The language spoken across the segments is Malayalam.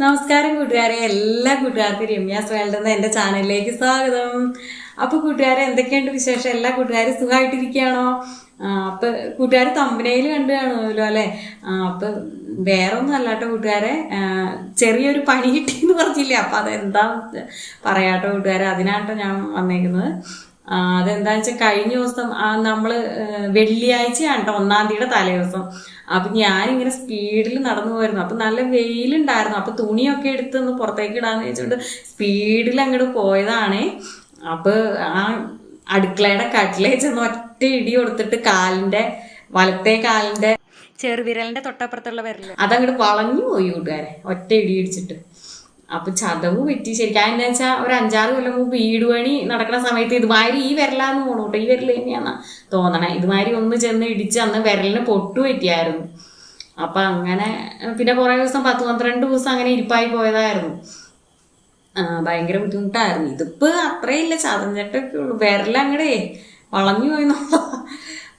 നമസ്കാരം കൂട്ടുകാരെ എല്ലാ കൂട്ടുകാർക്കും രമ്യാസ് വേൾഡ് എന്റെ ചാനലിലേക്ക് സ്വാഗതം. അപ്പോൾ കൂട്ടുകാരെ എന്തൊക്കെയുണ്ട് വിശേഷം? എല്ലാ കൂട്ടുകാരും സുഖമായിട്ടിരിക്കുകയാണോ? അപ്പൊ കൂട്ടുകാർ തമ്പനയിൽ കണ്ടു കാണുമല്ലോ അല്ലെ? അപ്പൊ വേറെ ഒന്നും അല്ലാട്ടോ കൂട്ടുകാരെ. ചെറിയൊരു പണി കിട്ടി എന്ന് പറഞ്ഞില്ലേ? അപ്പൊ അതെന്താ പറയാട്ടോ കൂട്ടുകാരെ? അതിനാട്ടോ ഞാൻ വന്നേക്കുന്നത്. ആ, അതെന്താന്ന് വെച്ചാൽ കഴിഞ്ഞ ദിവസം ആ, വെള്ളിയാഴ്ചയാണ് കേട്ടോ ഒന്നാം തീയതിയുടെ തലേ ദിവസം അപ്പൊ ഞാനിങ്ങനെ സ്പീഡിൽ നടന്നു പോയിരുന്നു. അപ്പൊ നല്ല വെയിലുണ്ടായിരുന്നു. അപ്പൊ തുണിയൊക്കെ എടുത്ത് ഒന്ന് പുറത്തേക്ക് ഇടാന്ന് വെച്ചുകൊണ്ട് സ്പീഡിൽ അങ്ങോട്ട് പോയതാണ്. അപ്പൊ ആ അടുക്കളയുടെ കട്ടിലേ ചെന്ന് ഒറ്റ ഇടി കൊടുത്തിട്ട് കാലിന്റെ വലത്തെ കാലിന്റെ ചെറുവിരലിന്റെ തൊട്ടപ്പുറത്തുള്ള വിരൽ. അതങ്ങോട്ട് വളഞ്ഞു പോയി കൂട്ടുകാരെ. ഒറ്റ ഇടി ഇടിച്ചിട്ട്. അപ്പൊ ചതവ് പറ്റി. ശരിക്കും എന്താ വെച്ചാൽ ഒരു അഞ്ചാറ് കൊല്ലം മുമ്പ് വീട് പണി നടക്കുന്ന സമയത്ത് ഇതുമാതിരി ഈ വിരലാന്ന് പോണു കേട്ടോ. ഈ വിരൽ തന്നെയാന്നാ തോന്നണേ. ഇതുമാതിരി ഒന്ന് ചെന്ന് ഇടിച്ച് അന്ന് വിരലിന് പൊട്ടു പറ്റിയായിരുന്നു. അപ്പൊ അങ്ങനെ പിന്നെ കുറേ ദിവസം പത്ത് പന്ത്രണ്ട് ദിവസം അങ്ങനെ ഇരിപ്പായി പോയതായിരുന്നു. ഭയങ്കര ബുദ്ധിമുട്ടായിരുന്നു. ഇതിപ്പോ അത്രയില്ല. ചതഞ്ഞിട്ടൊക്കെ ഉള്ളു. വിരലങ്ങടേ വളഞ്ഞു പോയി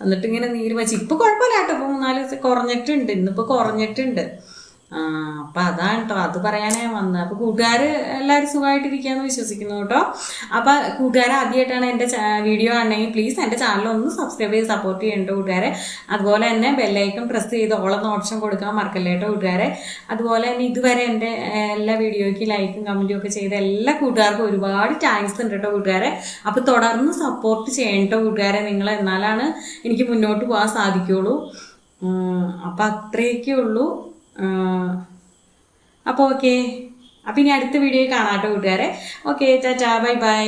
എന്നിട്ട് ഇങ്ങനെ നീര് വെച്ച് ഇപ്പൊ കുഴപ്പമില്ല കേട്ടോ. ഇപ്പൊ മൂന്നാൽ ദിവസം കുറഞ്ഞിട്ടുണ്ട്. ഇന്നിപ്പോ കുറഞ്ഞിട്ടുണ്ട്. അപ്പൊ അതാണ് കേട്ടോ അത് പറയാനേ വന്നത് അപ്പൊ കൂട്ടുകാര് എല്ലാവരും സുഖമായിട്ടിരിക്കാന്ന് വിശ്വസിക്കുന്നു കേട്ടോ അപ്പൊ കൂട്ടുകാർ ആദ്യമായിട്ടാണ് എന്റെ വീഡിയോ ആണെങ്കിൽ പ്ലീസ് എന്റെ ചാനൽ ഒന്ന് സബ്സ്ക്രൈബ് ചെയ്ത് സപ്പോർട്ട് ചെയ്യേണ്ട കൂട്ടുകാരെ. അതുപോലെ തന്നെ ബെല്ലൈക്കൺ പ്രസ് ചെയ്ത് ഓളം ഓപ്ഷൻ കൊടുക്കാൻ മറക്കല്ലേ കേട്ടോ കൂട്ടുകാരെ. അതുപോലെ തന്നെ ഇതുവരെ എന്റെ എല്ലാ വീഡിയോയ്ക്ക് ലൈക്കും കമന്റും ഒക്കെ ചെയ്ത എല്ലാ കൂട്ടുകാർക്കും ഒരുപാട് താങ്ക്സ് ഉണ്ട് കേട്ടോ കൂട്ടുകാരെ. അപ്പോൾ തുടർന്ന് സപ്പോർട്ട് ചെയ്യണ്ടോ കൂട്ടുകാരെ നിങ്ങൾ എന്നാലാണ് എനിക്ക് മുന്നോട്ട് പോകാൻ സാധിക്കുള്ളൂ. അപ്പം അത്രയൊക്കെ ഉള്ളൂ അപ്പോൾ ഓക്കെ അപ്പം ഇനി അടുത്ത വീഡിയോ കാണാം കേട്ടോ കൂട്ടുകാരെ. Okay ചാച്ചാ bye bye